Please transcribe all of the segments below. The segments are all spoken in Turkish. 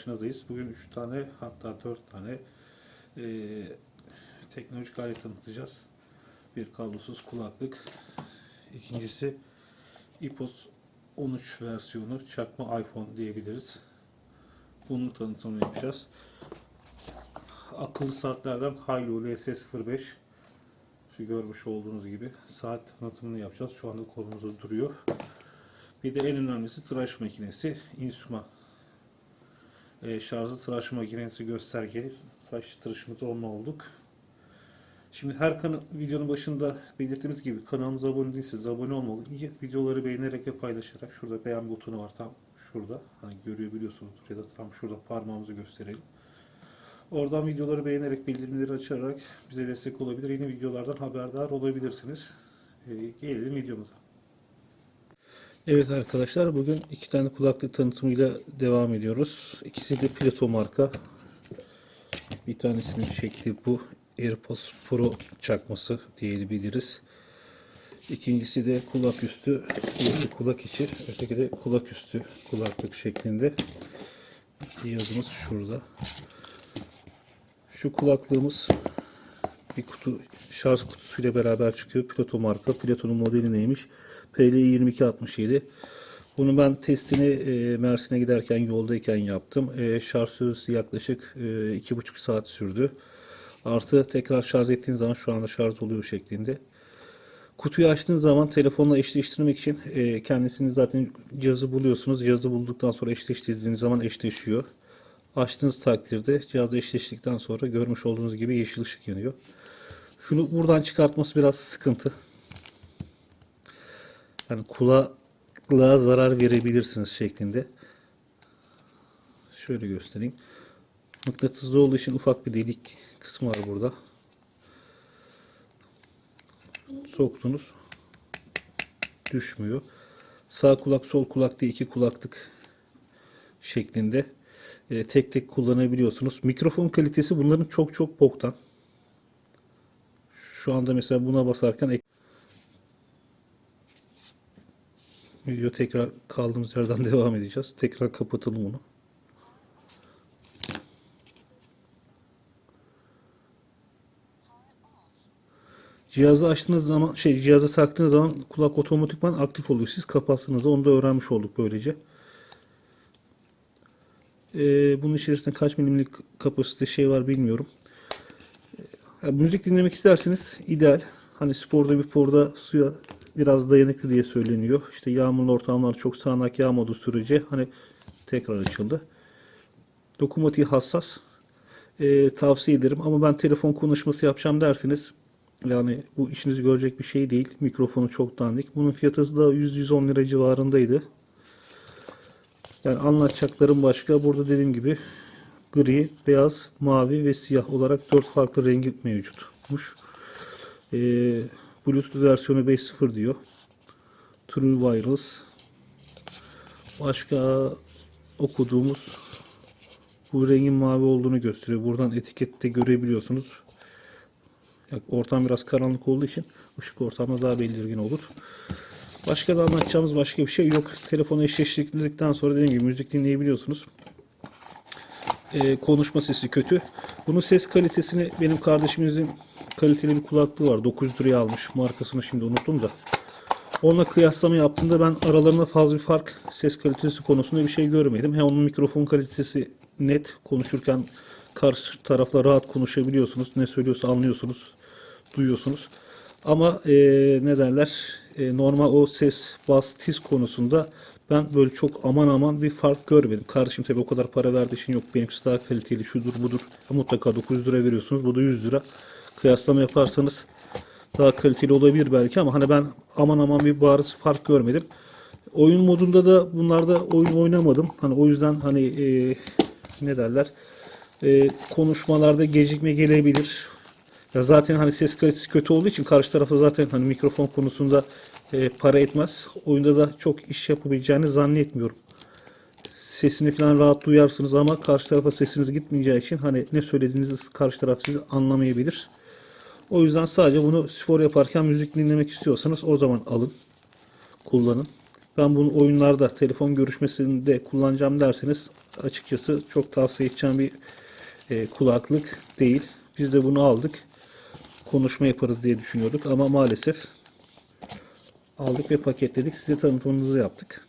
karşınızdayız. Bugün 3 tane hatta 4 tane e, teknolojik alet tanıtacağız. Bir kablosuz kulaklık. İkincisi iPod 13 versiyonu çakma iPhone diyebiliriz. Bunun tanıtımını yapacağız. Akıllı saatlerden Hailu LS05 şu görmüş olduğunuz gibi saat tanıtımını yapacağız. Şu anda kolumuzda duruyor. Bir de en önemlisi tıraş makinesi. Insuma e, şarjlı tıraş makinesi göstergeli saç tıraşımız onunla olduk. Şimdi her kanal videonun başında belirttiğimiz gibi kanalımıza abone değilseniz abone olmalı. Videoları beğenerek ve paylaşarak şurada beğen butonu var tam şurada. Hani görüyor biliyorsunuzdur ya da tam şurada parmağımızı gösterelim. Oradan videoları beğenerek bildirimleri açarak bize destek olabilir. Yeni videolardan haberdar olabilirsiniz. E, gelelim videomuza. Evet arkadaşlar bugün iki tane kulaklık tanıtımıyla devam ediyoruz. İkisi de Plato marka. Bir tanesinin şekli bu. AirPods Pro çakması diyebiliriz. İkincisi de kulak üstü, birisi kulak içi, öteki de kulak üstü kulaklık şeklinde. Cihazımız şurada. Şu kulaklığımız bir kutu şarj kutusuyla beraber çıkıyor. Plato marka. Plato'nun modeli neymiş? PL2267. Bunu ben testini e, Mersin'e giderken yoldayken yaptım. E, şarj süresi yaklaşık e, iki buçuk saat sürdü. Artı tekrar şarj ettiğiniz zaman şu anda şarj oluyor şeklinde. Kutuyu açtığınız zaman telefonla eşleştirmek için e, kendisini zaten cihazı buluyorsunuz. Cihazı bulduktan sonra eşleştirdiğiniz zaman eşleşiyor. Açtığınız takdirde cihazla eşleştikten sonra görmüş olduğunuz gibi yeşil ışık yanıyor. Şunu buradan çıkartması biraz sıkıntı. Yani kulaklığa zarar verebilirsiniz şeklinde. Şöyle göstereyim. Mıknatıslı olduğu için ufak bir delik kısmı var burada. Soktunuz. Düşmüyor. Sağ kulak sol kulak diye iki kulaklık şeklinde e, tek tek kullanabiliyorsunuz. Mikrofon kalitesi bunların çok çok boktan. Şu anda mesela buna basarken video tekrar kaldığımız yerden devam edeceğiz. Tekrar kapatalım onu. Cihazı açtığınız zaman şey cihazı taktığınız zaman kulak otomatikman aktif oluyor. Siz kapattığınızda onu da öğrenmiş olduk böylece. Ee, bunun içerisinde kaç milimlik kapasite şey var bilmiyorum. Ee, müzik dinlemek isterseniz ideal. Hani sporda bir porda suya biraz dayanıklı diye söyleniyor. İşte yağmurlu ortamlar çok sağanak yağmadığı sürece hani tekrar açıldı. Dokunmatiği hassas. Ee, tavsiye ederim ama ben telefon konuşması yapacağım derseniz yani bu işinizi görecek bir şey değil. Mikrofonu çok dandik. Bunun fiyatı da 100-110 lira civarındaydı. Yani anlatacaklarım başka. Burada dediğim gibi gri, beyaz, mavi ve siyah olarak dört farklı rengi mevcutmuş. Ee, Bluetooth versiyonu 5.0 diyor. True Wireless. Başka okuduğumuz bu rengin mavi olduğunu gösteriyor. Buradan etikette görebiliyorsunuz. Ortam biraz karanlık olduğu için ışık ortamda daha belirgin olur. Başka da anlatacağımız başka bir şey yok. Telefonu eşleştirdikten sonra dediğim gibi müzik dinleyebiliyorsunuz. Ee, konuşma sesi kötü. Bunun ses kalitesini benim kardeşimizin kaliteli bir kulaklığı var. 900 liraya almış. Markasını şimdi unuttum da. Onunla kıyaslama yaptığımda ben aralarında fazla bir fark ses kalitesi konusunda bir şey görmedim. He, onun mikrofon kalitesi net. Konuşurken karşı tarafla rahat konuşabiliyorsunuz. Ne söylüyorsa anlıyorsunuz. Duyuyorsunuz. Ama e, ne derler e, normal o ses bas tiz konusunda ben böyle çok aman aman bir fark görmedim. Kardeşim tabi o kadar para verdiği için yok benimkisi daha kaliteli şudur budur. Mutlaka 900 lira veriyorsunuz. Bu da 100 lira. Kıyaslama yaparsanız daha kaliteli olabilir belki ama hani ben aman aman bir bariz fark görmedim. Oyun modunda da bunlarda oyun oynamadım. Hani o yüzden hani e, ne derler e, konuşmalarda gecikme gelebilir. Ya zaten hani ses kalitesi kötü olduğu için karşı tarafa zaten hani mikrofon konusunda e, para etmez. Oyunda da çok iş yapabileceğini zannetmiyorum. Sesini falan rahat duyarsınız ama karşı tarafa sesiniz gitmeyeceği için hani ne söylediğinizi karşı taraf sizi anlamayabilir. O yüzden sadece bunu spor yaparken müzik dinlemek istiyorsanız o zaman alın, kullanın. ben bunu oyunlarda telefon görüşmesinde kullanacağım derseniz açıkçası çok tavsiye edeceğim bir e, kulaklık değil. Biz de bunu aldık. Konuşma yaparız diye düşünüyorduk ama maalesef aldık ve paketledik. Size tanıtımımızı yaptık.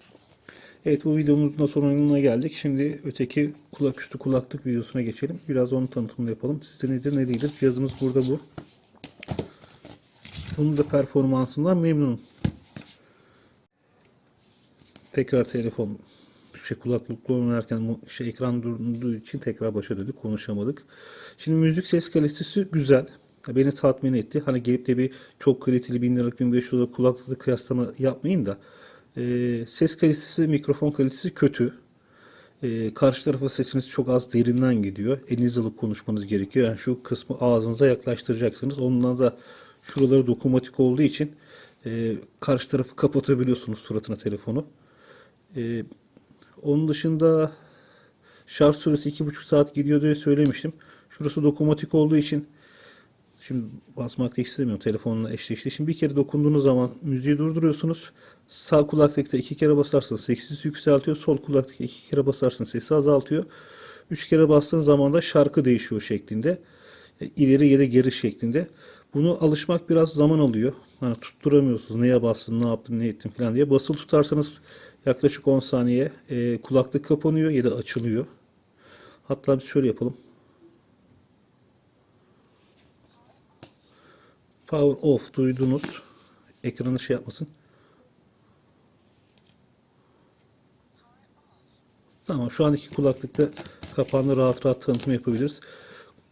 Evet bu videomuzun da sonuna geldik. Şimdi öteki kulaküstü kulaklık videosuna geçelim. Biraz onun tanıtımını yapalım. Size nedir ne değildir. Cihazımız burada bu. Bunun da performansından memnunum. Tekrar telefon şey kulaklıkla oynarken şey ekran durduğu için tekrar başa döndük konuşamadık. Şimdi müzik ses kalitesi güzel. Beni tatmin etti. Hani gelip de bir çok kaliteli 1000 liralık 1500 liralık kulaklıkla kıyaslama yapmayın da e, ses kalitesi mikrofon kalitesi kötü. E, karşı tarafa sesiniz çok az derinden gidiyor. Eliniz alıp konuşmanız gerekiyor. Yani şu kısmı ağzınıza yaklaştıracaksınız. Ondan da şuraları dokunmatik olduğu için e, karşı tarafı kapatabiliyorsunuz suratına telefonu. E, onun dışında şarj süresi 2,5 saat gidiyor diye söylemiştim. Şurası dokunmatik olduğu için şimdi basmak da istemiyorum telefonla eşleşti. Şimdi bir kere dokunduğunuz zaman müziği durduruyorsunuz. Sağ kulaklıkta iki kere basarsanız sesi yükseltiyor. Sol kulaklıkta iki kere basarsanız sesi azaltıyor. Üç kere bastığınız zaman da şarkı değişiyor şeklinde. E, ileri ya da geri şeklinde. Bunu alışmak biraz zaman alıyor. Hani tutturamıyorsunuz. Neye bastın, ne yaptın, ne ettin falan diye. Basılı tutarsanız yaklaşık 10 saniye e, kulaklık kapanıyor ya da açılıyor. Hatta biz şöyle yapalım. Power off duydunuz. Ekranı şey yapmasın. Tamam şu an iki kulaklıkta kapağını rahat rahat tanıtım yapabiliriz.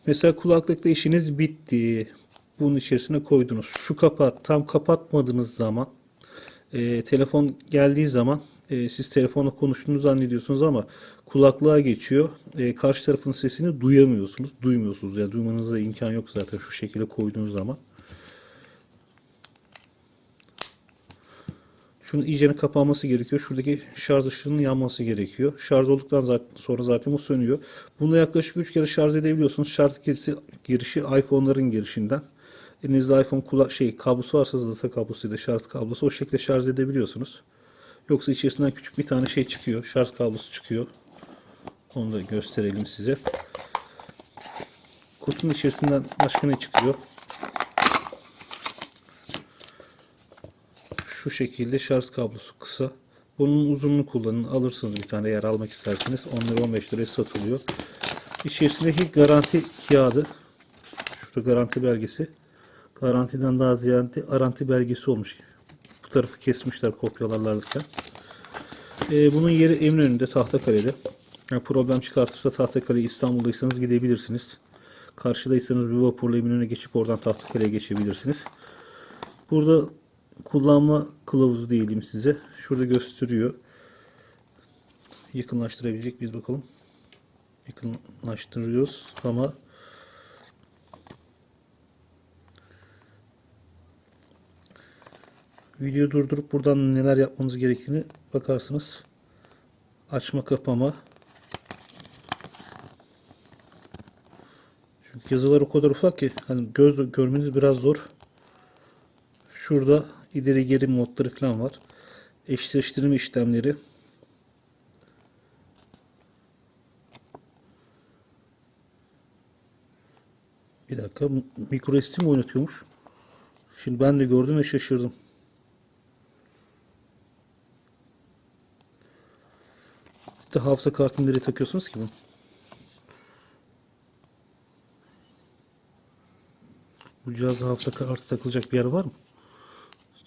Mesela kulaklıkta işiniz bitti. Bunun içerisine koydunuz. Şu kapağı tam kapatmadığınız zaman e, telefon geldiği zaman e, siz telefonla konuştuğunu zannediyorsunuz ama kulaklığa geçiyor. E, karşı tarafın sesini duyamıyorsunuz. Duymuyorsunuz. Yani duymanıza imkan yok zaten şu şekilde koyduğunuz zaman. Şunun iyice kapanması gerekiyor. Şuradaki şarj ışığının yanması gerekiyor. Şarj olduktan zaten, sonra zaten bu sönüyor. Bunu yaklaşık 3 kere şarj edebiliyorsunuz. Şarj girişi, girişi iPhone'ların girişinden. Elinizde iPhone kulak şey kablosu varsa data kablosu ya da şarj kablosu o şekilde şarj edebiliyorsunuz. Yoksa içerisinden küçük bir tane şey çıkıyor. Şarj kablosu çıkıyor. Onu da gösterelim size. Kutunun içerisinden başka ne çıkıyor? Şu şekilde şarj kablosu kısa. Bunun uzunluğunu kullanın. Alırsınız bir tane eğer almak isterseniz. 10 lira 15 liraya satılıyor. İçerisindeki garanti kağıdı. Şurada garanti belgesi. Garantiden daha ziyade garanti belgesi olmuş. Bu tarafı kesmişler kopyalarlarken. Ee, bunun yeri Eminönü'nde Tahtakale'de. Yani problem çıkartırsa Tahtakale İstanbul'daysanız gidebilirsiniz. Karşıdaysanız bir vapurla Eminönü'ne geçip oradan Tahtakale'ye geçebilirsiniz. Burada kullanma kılavuzu diyelim size. Şurada gösteriyor. Yakınlaştırabilecek biz bakalım. Yakınlaştırıyoruz ama video durdurup buradan neler yapmanız gerektiğini bakarsınız. Açma kapama. Çünkü yazılar o kadar ufak ki hani göz görmeniz biraz zor. Şurada ileri geri modları falan var. Eşleştirme işlemleri. Bir dakika mikro oynatıyormuş? Şimdi ben de gördüm ve şaşırdım. De hafıza kartını nereye takıyorsunuz ki bunu? Bu cihazda hafıza kartı takılacak bir yer var mı?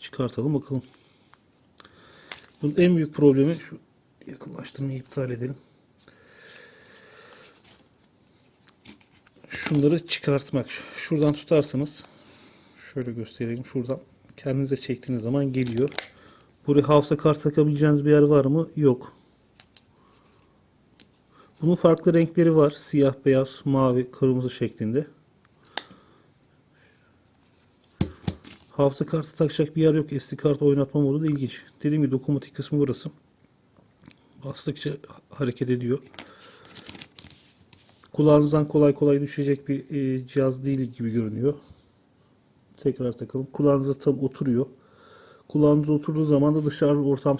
Çıkartalım bakalım. Bunun en büyük problemi şu yakınlaştırmayı iptal edelim. Şunları çıkartmak. Şuradan tutarsanız şöyle göstereyim. Şuradan kendinize çektiğiniz zaman geliyor. Buraya hafıza kartı takabileceğiniz bir yer var mı? Yok. Bunun farklı renkleri var. Siyah, beyaz, mavi, kırmızı şeklinde. Hafıza kartı takacak bir yer yok. SD kart oynatma modu da ilginç. Dediğim gibi dokunmatik kısmı burası. Bastıkça hareket ediyor. Kulağınızdan kolay kolay düşecek bir e, cihaz değil gibi görünüyor. Tekrar takalım. Kulağınıza tam oturuyor. Kulağınıza oturduğu zaman da dışarı ortam